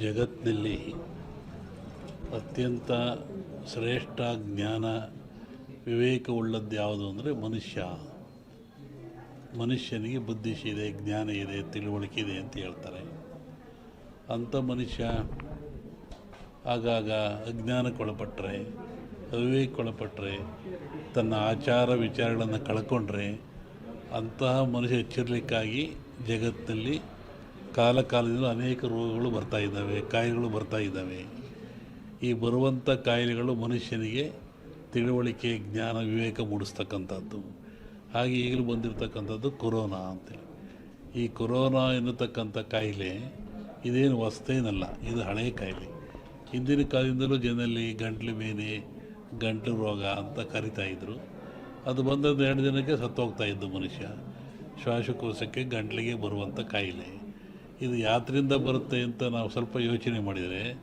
ಜಗತ್ತಿನಲ್ಲಿ ಅತ್ಯಂತ ಶ್ರೇಷ್ಠ ಜ್ಞಾನ ವಿವೇಕವುಳ್ಳದ್ದು ಯಾವುದು ಅಂದರೆ ಮನುಷ್ಯ. ಮನುಷ್ಯನಿಗೆ ಬುದ್ಧಿಶಿದೆ ಜ್ಞಾನ ಇದೆ, ತಿಳುವಳಿಕೆ ಇದೆ ಅಂತ ಹೇಳ್ತಾರೆ. ಅಂಥ ಮನುಷ್ಯ ಆಗಾಗ ಅಜ್ಞಾನಕ್ಕೊಳಪಟ್ಟರೆ ಅವಿವೇಕೊಳಪಟ್ಟರೆ ತನ್ನ ಆಚಾರ ವಿಚಾರಗಳನ್ನು ಕಳ್ಕೊಂಡ್ರೆ ಅಂತಹ ಮನುಷ್ಯ ಎಚ್ಚರಿಲಿಕ್ಕಾಗಿ ಜಗತ್ತಿನಲ್ಲಿ ಕಾಲ ಕಾಲದಿಂದ ಅನೇಕ ರೋಗಗಳು ಬರ್ತಾ ಇದ್ದಾವೆ, ಕಾಯಿಲೆಗಳು ಬರ್ತಾ ಇದ್ದಾವೆ. ಈ ಬರುವಂಥ ಕಾಯಿಲೆಗಳು ಮನುಷ್ಯನಿಗೆ ತಿಳುವಳಿಕೆ, ಜ್ಞಾನ, ವಿವೇಕ ಮೂಡಿಸ್ತಕ್ಕಂಥದ್ದು. ಹಾಗೆ ಈಗಲೂ ಬಂದಿರತಕ್ಕಂಥದ್ದು ಕೊರೋನಾ ಅಂತೇಳಿ. ಈ ಕೊರೋನಾ ಎನ್ನುತಕ್ಕಂಥ ಕಾಯಿಲೆ ಇದೇನು ಹೊಸ್ತೇನಲ್ಲ ಇದು ಹಳೆಯ ಕಾಯಿಲೆ. ಹಿಂದಿನ ಕಾಲದಿಂದಲೂ ಜನರಲ್ಲಿ ಗಂಟ್ಲು ಮೇನೆ ಗಂಟ್ಲು ರೋಗ ಅಂತ ಕರಿತಾ ಇದ್ದರು ಅದು ಬಂದದ್ದು ಎರಡು ದಿನಕ್ಕೆ ಸತ್ತೋಗ್ತಾ ಇದ್ದು ಮನುಷ್ಯ. ಶ್ವಾಸಕೋಶಕ್ಕೆ ಗಂಟ್ಲಿಗೆ ಬರುವಂಥ ಕಾಯಿಲೆ. ಇದು ಯಾತ್ರಿಂದ ಬರುತ್ತೆ ಅಂತ ನಾವು ಸ್ವಲ್ಪ ಯೋಚನೆ ಮಾಡಿದರೆ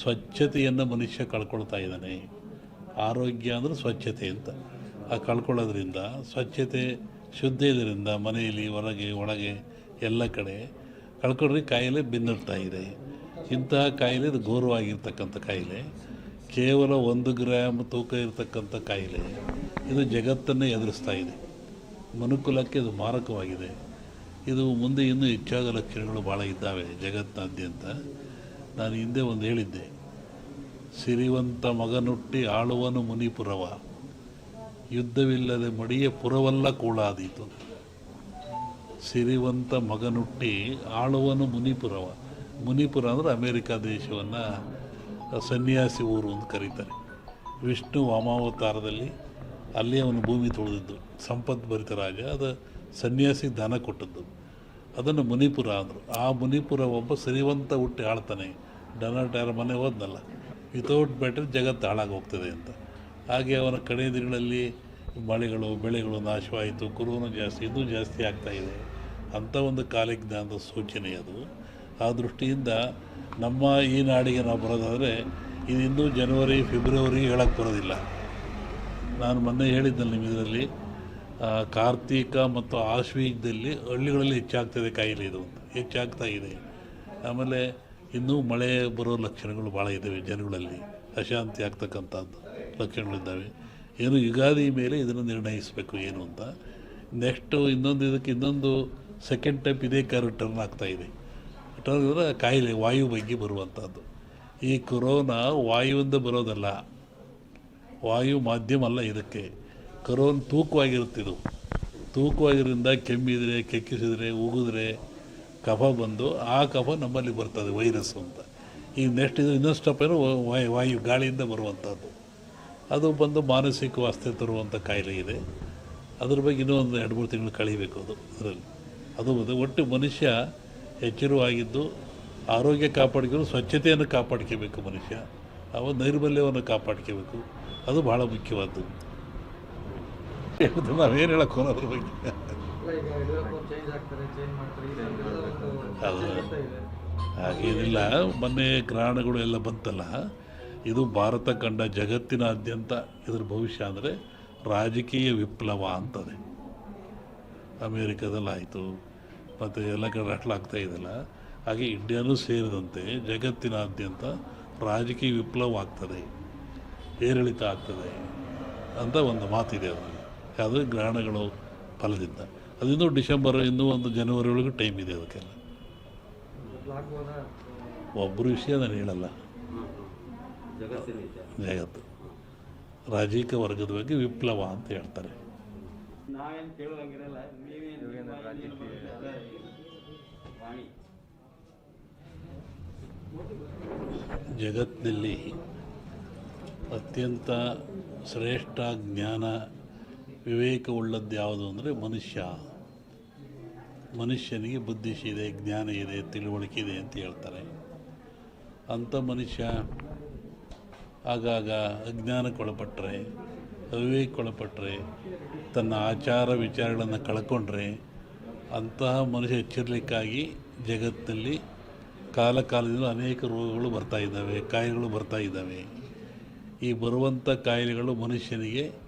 ಸ್ವಚ್ಛತೆಯನ್ನು ಮನುಷ್ಯ ಕಳ್ಕೊಳ್ತಾ ಇದ್ದಾನೆ. ಆರೋಗ್ಯ ಅಂದರೆ ಸ್ವಚ್ಛತೆ ಅಂತ. ಆ ಕಳ್ಕೊಳ್ಳೋದ್ರಿಂದ, ಸ್ವಚ್ಛತೆ ಶುದ್ಧ ಇದರಿಂದ ಮನೆಯಲ್ಲಿ, ಹೊರಗೆ, ಒಳಗೆ, ಎಲ್ಲ ಕಡೆ ಕಳ್ಕೊಂಡ್ರೆ ಕಾಯಿಲೆ ಬೆನ್ನಿಡ್ತಾ ಇದೆ. ಇಂತಹ ಕಾಯಿಲೆ ಇದು ಘೋರವಾಗಿರ್ತಕ್ಕಂಥ ಕಾಯಿಲೆ. ಕೇವಲ ಒಂದು ಗ್ರಾಮ್ ತೂಕ ಇರತಕ್ಕಂಥ ಕಾಯಿಲೆ. ಇದು ಜಗತ್ತನ್ನೇ ಎದುರಿಸ್ತಾ ಇದೆ. ಮನುಕುಲಕ್ಕೆ ಇದು ಮಾರಕವಾಗಿದೆ. ಇದು ಮುಂದೆ ಇನ್ನೂ ಹೆಚ್ಚಾದ ಲಕ್ಷಣಗಳು ಭಾಳ ಇದ್ದಾವೆ ಜಗತ್ತಿನಾದ್ಯಂತ ನಾನು ಹಿಂದೆ ಒಂದು ಹೇಳಿದ್ದೆ, ಸಿರಿವಂತ ಮಗನುಟ್ಟಿ ಆಳುವನು ಮುನಿಪುರವ, ಯುದ್ಧವಿಲ್ಲದೆ ಮಡಿಯ ಪುರವಲ್ಲ ಕೂಳಾದೀತು. ಸಿರಿವಂತ ಮಗನುಟ್ಟಿ ಆಳುವನು ಮುನಿಪುರವ, ಮುನಿಪುರ ಅಂದರೆ ಅಮೇರಿಕಾ ದೇಶವನ್ನು ಸನ್ಯಾಸಿ ಊರು ಅಂತ ಕರೀತಾರೆ. ವಿಷ್ಣು ವಾಮಾವತಾರದಲ್ಲಿ ಅಲ್ಲಿ ಅವನು ಭೂಮಿ ತುಳಿದಿದ್ದು ಸಂಪದ್ಭರಿತ ರಾಜ. ಅದು ಸನ್ಯಾಸಿ ದಾನ ಕೊಟ್ಟದ್ದು. ಅದನ್ನು ಮುನಿಪುರ ಅಂದರು. ಆ ಮುನಿಪುರ ಒಬ್ಬ ಸಿರಿವಂತ ಹುಟ್ಟಿ ಆಳ್ತಾನೆ. ಡೊನಾಲ್ಡ್ ಯಾರ ಮನೆ ಹೋದ್ನಲ್ಲ. ವಿತೌಟ್ ಬ್ಯಾಟರ್ ಜಗತ್ತು ಹಾಳಾಗಿ ಹೋಗ್ತದೆ ಅಂತ. ಹಾಗೆ ಅವನ ಕಡೆ ದಿನಗಳಲ್ಲಿ ಮಳೆಗಳು ಬೆಳೆಗಳು ನಾಶವಾಯಿತು. ಕುರುವನು ಜಾಸ್ತಿ ಇನ್ನೂ ಜಾಸ್ತಿ ಆಗ್ತಾ ಇದೆ. ಅಂಥ ಒಂದು ಕಾಲಜ್ಞಾನದ ಸೂಚನೆ ಅದು. ಆ ದೃಷ್ಟಿಯಿಂದ ನಮ್ಮ ಈ ನಾಡಿಗೆ ನಾವು ಬರೋದಾದರೆ ಇದು ಇನ್ನೂ ಜನವರಿ ಫೆಬ್ರವರಿ ಹೇಳಕ್ಕೆ ಬರೋದಿಲ್ಲ. ನಾನು ಮೊನ್ನೆ ಹೇಳಿದ್ದೆ ನಿಮ್ಮ ಇದರಲ್ಲಿ ಆ, ಕಾರ್ತೀಕ ಮತ್ತು ಆಶ್ವೀಜದಲ್ಲಿ ಹಳ್ಳಿಗಳಲ್ಲಿ ಹೆಚ್ಚಾಗ್ತದೆ ಕಾಯಿಲೆ ಇದು. ಹೆಚ್ಚಾಗ್ತಾ ಇದೆ. ಆಮೇಲೆ ಇನ್ನೂ ಮಳೆ ಬರೋ ಲಕ್ಷಣಗಳು ಭಾಳ ಇದ್ದಾವೆ ಜನಗಳಲ್ಲಿ. ಅಶಾಂತಿ ಆಗ್ತಕ್ಕಂಥದ್ದು ಲಕ್ಷಣಗಳಿದ್ದಾವೆ. ಏನು ಯುಗಾದಿ ಮೇಲೆ ಇದನ್ನು ನಿರ್ಣಯಿಸಬೇಕು ಏನು ಅಂತ. ನೆಕ್ಸ್ಟು ಇನ್ನೊಂದು ಇದಕ್ಕೆ ಇನ್ನೊಂದು ಸೆಕೆಂಡ್ ಟೈಪ್ ಇದೇ ಕಾರು ಟರ್ನ್ ಆಗ್ತಾ ಇದೆ. ಟರ್ನ್ ಅಂದರೆ ಕಾಯಿಲೆ, ವಾಯು ಬಗ್ಗೆ ಬರುವಂಥದ್ದು. ಈ ಕೊರೋನಾ ವಾಯುವಿಂದ ಬರೋದಲ್ಲ. ವಾಯು ಮಾಧ್ಯಮ ಅಲ್ಲ ಇದಕ್ಕೆ. ಕರೋನ್ ತೂಕವಾಗಿರುತ್ತೆ ಇದು ತೂಕವಾಗಿರೋದ್ರಿಂದ ಕೆಮ್ಮಿದರೆ, ಕೆಕ್ಕಿಸಿದರೆ, ಉಗಿದ್ರೆ ಕಫ ಬಂದು ಆ ಕಫ ನಮ್ಮಲ್ಲಿ ಬರ್ತದೆ, ವೈರಸ್ ಅಂತ. ಈಗ ನೆಕ್ಸ್ಟ್ ಇದು ಇನ್ನೊಂದು ಸ್ಟೆಪ್ ಏನು ವಾಯು ವಾಯು ಗಾಳಿಯಿಂದ ಬರುವಂಥದ್ದು ಅದು ಬಂದು ಮಾನಸಿಕ ವಾಸ್ತೆ ತರುವಂಥ ಕಾಯಿಲೆ ಇದೆ. ಅದ್ರ ಬಗ್ಗೆ ಇನ್ನೂ ಒಂದು ಎರಡು, ಮೂರು ತಿಂಗಳು ಕಳಿಬೇಕು ಅದು, ಅದರಲ್ಲಿ. ಅದು ಬಂದು ಒಟ್ಟು ಮನುಷ್ಯ ಎಚ್ಚರವಾಗಿದ್ದು, ಆರೋಗ್ಯ ಕಾಪಾಡ್ಕೊಂಡು ಸ್ವಚ್ಛತೆಯನ್ನು ಕಾಪಾಡ್ಕೋಬೇಕು ಮನುಷ್ಯ. ಅವ ನೈರ್ಮಲ್ಯವನ್ನು ಕಾಪಾಡ್ಕೋಬೇಕು. ಅದು ಭಾಳ ಮುಖ್ಯವಾದ್ದು. ನಾವೇನು ಹೇಳಕ್ಕೆ ಅದ್ರ ಬಗ್ಗೆ ಹಾಗೇನಿಲ್ಲ ಮೊನ್ನೆ ಗ್ರಹಣಗಳು ಎಲ್ಲ ಬಂತಲ್ಲ, ಇದು ಭಾರತ ಕಂಡ ಜಗತ್ತಿನಾದ್ಯಂತ ಇದ್ರ ಭವಿಷ್ಯ ಅಂದರೆ ರಾಜಕೀಯ ವಿಪ್ಲವ ಅಂತದೆ. ಅಮೇರಿಕಾದಲ್ಲಿ ಆಯಿತು, ಮತ್ತು ಎಲ್ಲ ಕಡೆ ಆಗ್ತಾ ಇದೆಯಲ್ಲ ಹಾಗೆ ಇಂಡಿಯಾನೂ ಸೇರಿದಂತೆ ಜಗತ್ತಿನಾದ್ಯಂತ ರಾಜಕೀಯ ವಿಪ್ಲವ ಆಗ್ತದೆ, ಏರಿಳಿತ ಆಗ್ತದೆ ಅಂತ ಒಂದು ಮಾತಿದೆ ಅದರಲ್ಲಿ. ಅದು ಗ್ರಹಣಗಳು ಫಲದಿಂದ. ಅದಿನ್ನೂ ಡಿಸೆಂಬರ್ ಇನ್ನೂ ಒಂದು ಜನವರಿ ಒಳಗೆ ಟೈಮ್ ಇದೆ ಅದಕ್ಕೆಲ್ಲ. ಆಗ್ಬೋದಾ ಒಬ್ಬರು ವಿಷಯ ನಾನು ಹೇಳಲ್ಲ. ಜಗತ್ತಿನ ಜಗತ್ತು. ರಾಜಕೀಯ ವರ್ಗದ ಬಗ್ಗೆ ವಿಪ್ಲವ ಅಂತ ಹೇಳ್ತಾರೆ. ಜಗತ್ತಿನಲ್ಲಿ ಅತ್ಯಂತ ಶ್ರೇಷ್ಠ ಜ್ಞಾನ ವಿವೇಕವುಳ್ಳದ್ದು ಯಾವುದು ಅಂದರೆ ಮನುಷ್ಯ. ಮನುಷ್ಯನಿಗೆ ಬುದ್ಧಿಶಿ ಇದೆ ಜ್ಞಾನ ಇದೆ, ತಿಳುವಳಿಕೆ ಇದೆ ಅಂತ ಹೇಳ್ತಾರೆ. ಅಂಥ ಮನುಷ್ಯ ಆಗಾಗ ಅಜ್ಞಾನಕ್ಕೊಳಪಟ್ಟರೆ ಅವಿವೇಕಕ್ಕೊಳಪಟ್ಟರೆ ತನ್ನ ಆಚಾರ ವಿಚಾರಗಳನ್ನು ಕಳ್ಕೊಂಡ್ರೆ ಅಂತಹ ಮನುಷ್ಯ ಎಚ್ಚರಿಲಿಕ್ಕಾಗಿ ಜಗತ್ತಿನಲ್ಲಿ ಕಾಲ ಕಾಲದಿಂದ ಅನೇಕ ರೋಗಗಳು ಬರ್ತಾ ಇದ್ದಾವೆ, ಕಾಯಿಲೆಗಳು ಬರ್ತಾ ಇದ್ದಾವೆ. ಈ ಬರುವಂಥ ಕಾಯಿಲೆಗಳು ಮನುಷ್ಯನಿಗೆ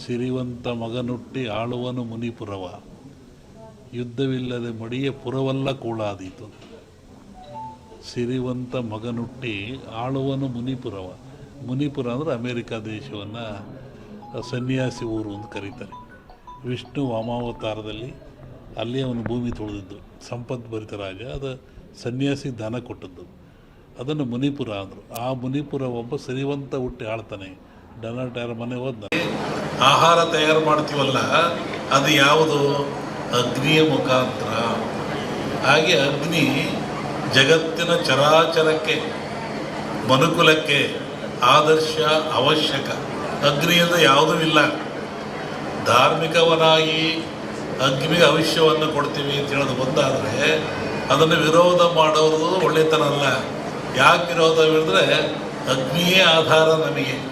ಸಿರಿವಂತ ಮಗನುಟ್ಟಿ ಆಳುವನು ಮುನಿಪುರವ. ಯುದ್ಧವಿಲ್ಲದೆ ಮಡಿಯ ಪುರವಲ್ಲ ಕೂಳಾದೀತು. ಸಿರಿವಂತ ಮಗನುಟ್ಟಿ ಆಳುವನು ಮುನಿಪುರವ. ಮುನಿಪುರ ಅಂದರೆ ಅಮೇರಿಕಾ ದೇಶವನ್ನು ಸನ್ಯಾಸಿ ಊರು ಅಂತ ಕರೀತಾರೆ. ವಿಷ್ಣು ವಾಮಾವತಾರದಲ್ಲಿ ಅಲ್ಲಿ ಅವನು ಭೂಮಿ ತುಳಿದಿದ್ದು. ಸಂಪದ್ಭರಿತ ರಾಜ, ಅದು ಸನ್ಯಾಸಿ ದಾನ ಕೊಟ್ಟದ್ದು. ಅದನ್ನು ಮುನಿಪುರ ಅಂದರು. ಆ ಮುನಿಪುರ ಒಬ್ಬ ಸಿರಿವಂತ ಹುಟ್ಟಿ ಆಳ್ತಾನೆ. ಡನಾಲ್ಡ್ ಯಾರ ಮನೆ ಹೋದ ಆಹಾರ ತಯಾರು ಮಾಡ್ತೀವಲ್ಲ, ಅದು ಯಾವುದು? ಅಗ್ನಿಯ ಮುಖಾಂತರ. ಹಾಗೆ ಅಗ್ನಿ ಜಗತ್ತಿನ ಚರಾಚರಕ್ಕೆ, ಮನುಕುಲಕ್ಕೆ ಆದರ್ಶ, ಅವಶ್ಯಕ. ಅಗ್ನಿಯಿಂದ ಯಾವುದೂ ಇಲ್ಲ. ಧಾರ್ಮಿಕವನಾಗಿ ಅಗ್ನಿಗೆ ಅವಶ್ಯವನ್ನು ಕೊಡ್ತೀವಿ ಅಂತ ಹೇಳೋದು ಬಂದಾದರೆ ಅದನ್ನು ವಿರೋಧ ಮಾಡೋದು ಒಳ್ಳೆತನ ಅಲ್ಲ. ಯಾಕೆ ವಿರೋಧ ಹೇಳಿದ್ರೆ, ಅಗ್ನಿಯೇ ಆಧಾರ ನಮಗೆ.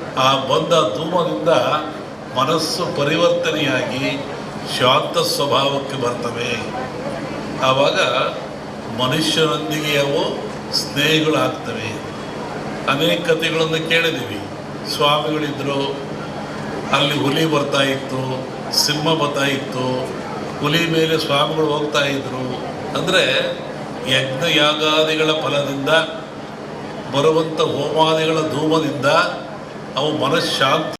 ಆ ಬಂದ ಧೂಮದಿಂದ ಮನಸ್ಸು ಪರಿವರ್ತನೆಯಾಗಿ ಶಾಂತ ಸ್ವಭಾವಕ್ಕೆ ಬರ್ತವೆ. ಆವಾಗ ಮನುಷ್ಯನೊಂದಿಗೆ ಅವು ಸ್ನೇಹಿಗಳಾಗ್ತವೆ. ಅನೇಕ ಕಥೆಗಳನ್ನು ಕೇಳಿದ್ದೀವಿ ಸ್ವಾಮಿಗಳಿದ್ದರು ಅಲ್ಲಿ ಹುಲಿ ಬರ್ತಾ ಇತ್ತು, ಸಿಂಹ ಬರ್ತಾ ಇತ್ತು, ಹುಲಿ ಮೇಲೆ ಸ್ವಾಮಿಗಳು ಹೋಗ್ತಾ ಇದ್ರು. ಅಂದರೆ ಯಜ್ಞ ಯಾಗಾದಿಗಳ ಫಲದಿಂದ ಬರುವಂಥ ಹೋಮಾದಿಗಳ ಧೂಮದಿಂದ ಅವು ಮನಃಶಾಂತಿ